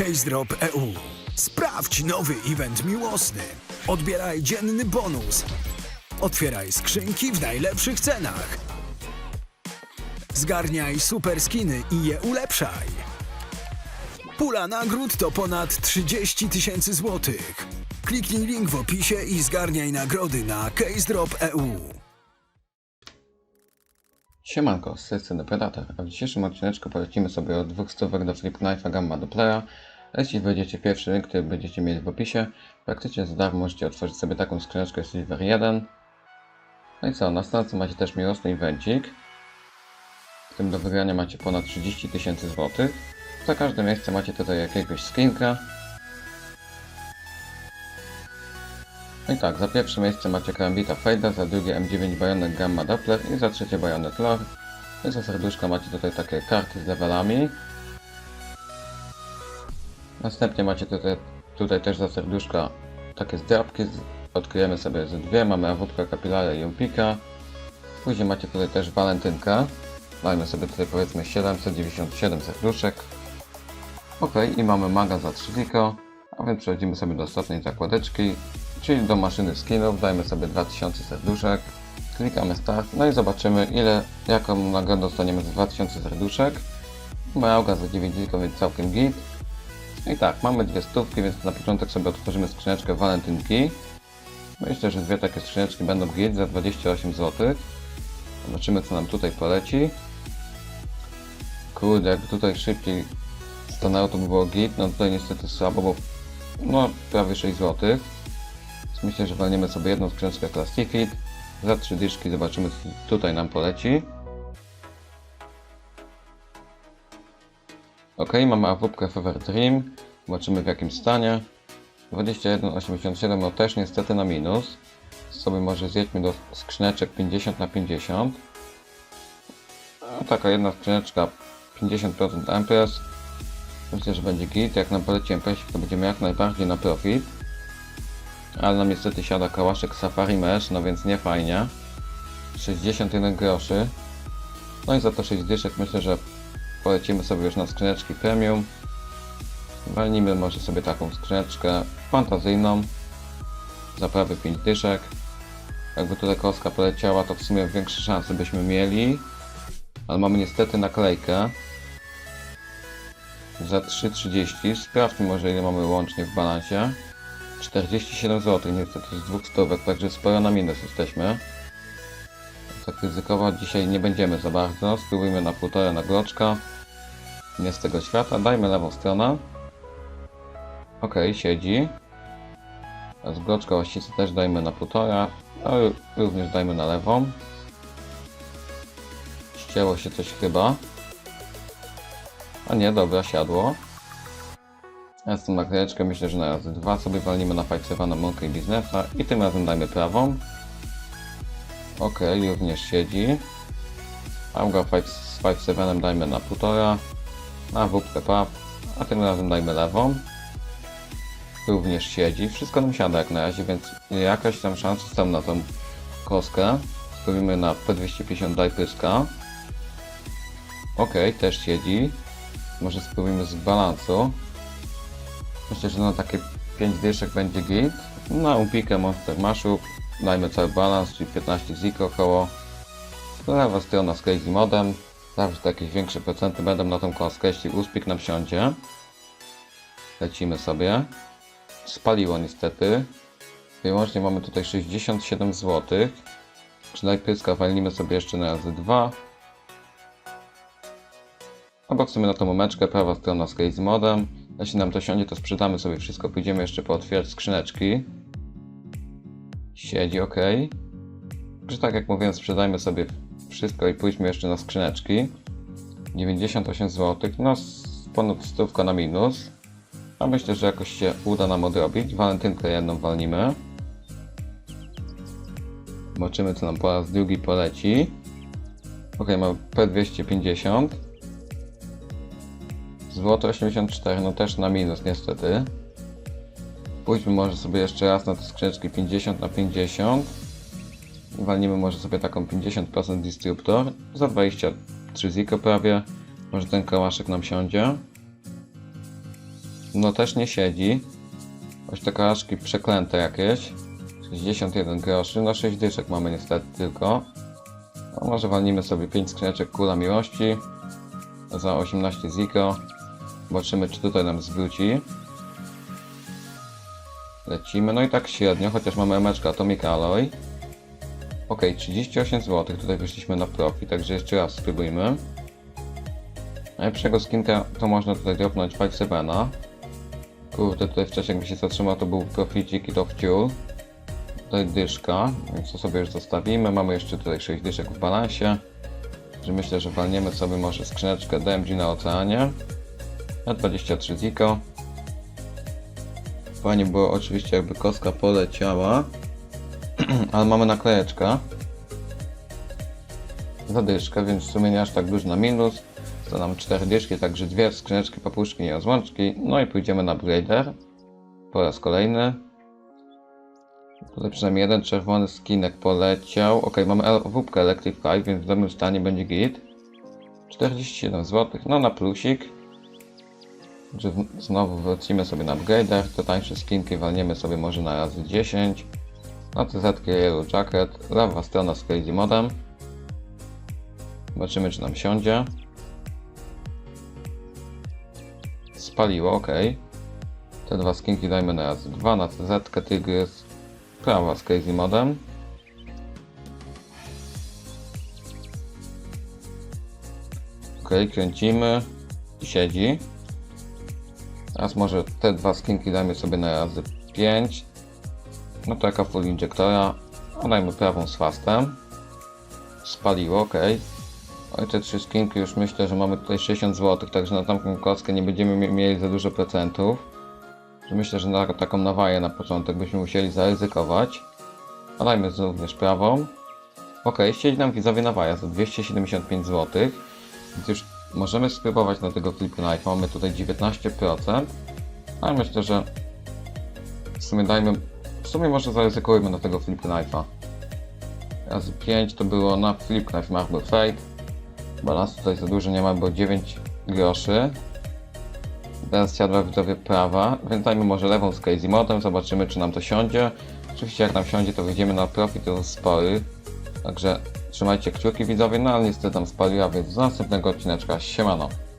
Case Drop EU. Sprawdź nowy event miłosny. Odbieraj dzienny bonus. Otwieraj skrzynki w najlepszych cenach. Zgarniaj super skiny i je ulepszaj. Pula nagród to ponad 30 tysięcy złotych. Kliknij link w opisie i zgarniaj nagrody na Case Drop E EU. Siemanko, z tej strony Predator, a w dzisiejszym odcineczku polecimy sobie od dwóch stówek do Flip Knife'a Gamma do Playa. A jeśli wejdziecie pierwszy link, który będziecie mieli w opisie, praktycznie za darmo możecie otworzyć sobie taką skrzyneczkę Silver 1. No i co, na stronce macie też miłosny evencik. W tym do wygrania macie ponad 30 tysięcy złotych. Za każde miejsce macie tutaj jakiegoś skinka. I tak, za pierwsze miejsce macie Karambita Fejda, za drugie M9 Bayonet Gamma Doppler i za trzecie Bayonet Lore. I za serduszka macie tutaj takie karty z levelami. Następnie macie tutaj, tutaj też za serduszka takie zdrabki. z- Odkryjemy sobie ze dwie, mamy awupkę Capillary i Umpika. Później macie tutaj też walentynkę. Dajmy sobie tutaj powiedzmy 797 serduszek. Ok, i mamy maga za 3 liko. A więc przechodzimy sobie do ostatniej zakładeczki, czyli do maszyny skinów. Dajmy sobie 2000 serduszek. Klikamy start, no i zobaczymy ile, jaką nagrodę dostaniemy za 2000 serduszek. Małga za 9 liko, więc całkiem git. I tak, mamy dwie stówki, więc na początek sobie otworzymy skrzyneczkę walentynki. Myślę, że dwie takie skrzyneczki będą git za 28 zł. Zobaczymy co nam tutaj poleci. Kurde, jakby tutaj szybciej stanęło to by było git, no tutaj niestety słabo, bo no prawie 6 zł. Myślę, że walniemy sobie jedną skrzyneczkę Classified. Za 3 dyszki zobaczymy co tutaj nam poleci. Ok, mamy awupkę Fever Dream. Zobaczymy w jakim stanie. 21,87 no też niestety na minus. Sobie może zjedźmy do skrzyneczek 50 na 50. No, taka jedna skrzyneczka 50% Empress. Myślę, że będzie git. Jak nam poleci Empressik, to będziemy jak najbardziej na profit. Ale nam niestety siada kałaszek Safari Mesh, no więc nie fajnie. 61 groszy. No i za to 6 dyszek myślę, że polecimy sobie już na skrzyneczki premium. Walnijmy może sobie taką skrzyneczkę fantazyjną. Za prawie 5 dyszek. Jakby tutaj kostka poleciała, to w sumie większe szanse byśmy mieli. Ale mamy niestety naklejkę. Za 3,30. Sprawdźmy może ile mamy łącznie w balansie. 47 zł, niestety z dwóch stówek, także sporo na minus jesteśmy. Tak ryzykować dzisiaj nie będziemy za bardzo. Spróbujmy na półtora na gloczka. Nie z tego świata. Dajmy lewą stronę. Ok, siedzi. Z gloczka łaścicy też dajmy na półtora. Ró- również dajmy na lewą. Ścięło się coś chyba. A nie, dobra, siadło. Ja z tą myślę, że na razy dwa sobie walnimy na 5 na mąkę i biznesa i tym razem dajmy prawą. Ok, również siedzi. Auga 5 z 5 dajmy na półtora. Na wódkę pap, a tym razem dajmy lewą. Również siedzi. Wszystko nam siada jak na razie, więc jakaś tam szansa są na tą kostkę. Spróbujmy na P250 daj pyska. Ok, też siedzi. Może spróbujmy z balansu. Myślę, że na takie 5 dyszek będzie git. Na umpikę Monster Mashup dajmy cały balans, czyli 15 ziko około. Lewa strona z Crazy Modem. Zawsze jakieś większe procenty będą na tą kostkę, jeśli uspik nam siądzie. Lecimy sobie. Spaliło niestety. Wyłącznie mamy tutaj 67 zł. Czy najpyska walnimy sobie jeszcze na razy 2. Obok sobie na tą momeczkę, prawa strona z Crazy Modem. Jeśli nam to siądzie, to sprzedamy sobie wszystko. Pójdziemy jeszcze pootwierać skrzyneczki. Siedzi ok. Że tak jak mówiłem, sprzedajmy sobie wszystko i pójdźmy jeszcze na skrzyneczki. 98 zł, no ponad stówka na minus. A myślę, że jakoś się uda nam odrobić. Walentynkę jedną walnimy. Zobaczymy co nam po raz drugi poleci. Ok, mamy P250. Złoto 84, no też na minus niestety. Pójdźmy może sobie jeszcze raz na te skrzyneczki 50 na 50. Walnimy może sobie taką 50% distributor. Za 23 ziko prawie. Może ten kałaszek nam siądzie. no też nie siedzi. Choć te koraczki przeklęte jakieś. 61 groszy, no 6 dyszek mamy niestety tylko. No może walnimy sobie 5 skrzyneczek kula miłości. Za 18 ziko. Zobaczymy czy tutaj nam zwróci. Lecimy, no i tak średnio, chociaż mamy emeczkę Atomic Alloy. Ok, 38 zł, tutaj wyszliśmy na profit, także jeszcze raz spróbujmy. Najlepszego skinka to można tutaj dropnąć 5 Sevena. Kurde, tutaj wcześniej jakby się zatrzymał to był proficik i to wciół. Tutaj dyszka, więc to sobie już zostawimy. Mamy jeszcze tutaj 6 dyszek w balansie. Myślę, że walniemy sobie może skrzyneczkę DMG na oceanie. Na 23 ziko. Fajnie było oczywiście jakby kostka poleciała. Ale mamy naklejeczkę. Zadyszkę, więc w sumie nie aż tak duży na minus. To nam 4 dyszki, także dwie skrzyneczki, papuszki i rozłączki. No i pójdziemy na Brader. Po raz kolejny. Tutaj przynajmniej jeden czerwony skinek poleciał. Ok, mamy wódkę Electric Fly, więc w dobrym stanie będzie git. 47 zł, no na plusik. Że w- znowu wrócimy sobie na upgrader, te tańsze skinki walniemy sobie może na razy 10. Na TZ Yellow Jacket, lewa strona z Crazy Modem. Zobaczymy czy nam siądzie. Spaliło, ok. Te dwa skinki dajmy na razy 2 na TZ Tygrys. Prawa z Crazy Modem. Ok, kręcimy i siedzi. Teraz może te dwa skinki dajmy sobie na razy 5. No to jaka full injektora. A dajmy prawą fastem. Spaliło, ok. Oj, te trzy skinki już myślę, że mamy tutaj 60 zł, także na tamtą kostkę nie będziemy mie- mieli za dużo procentów. Myślę, że na taką nawaję na początek byśmy musieli zaryzykować. A dajmy również prawą. Ok, siedzi nam widzowie nawaja za 275 zł. Więc już możemy spróbować na tego flip knife. Mamy tutaj 19%. Ale myślę, że w sumie dajmy. W sumie może zaryzykujmy na tego flip knife'a. Razy 5 to było na flip knife Marble Fate. Balans tutaj za dużo nie ma, bo 9 groszy. Teraz siadła widzowie prawa, więc dajmy może lewą z Crazy Modem, zobaczymy czy nam to siądzie. Oczywiście jak nam siądzie to wyjdziemy na profit to spory. Także trzymajcie kciuki widzowie, no ale niestety tam spaliła, więc do następnego odcineczka, siemano.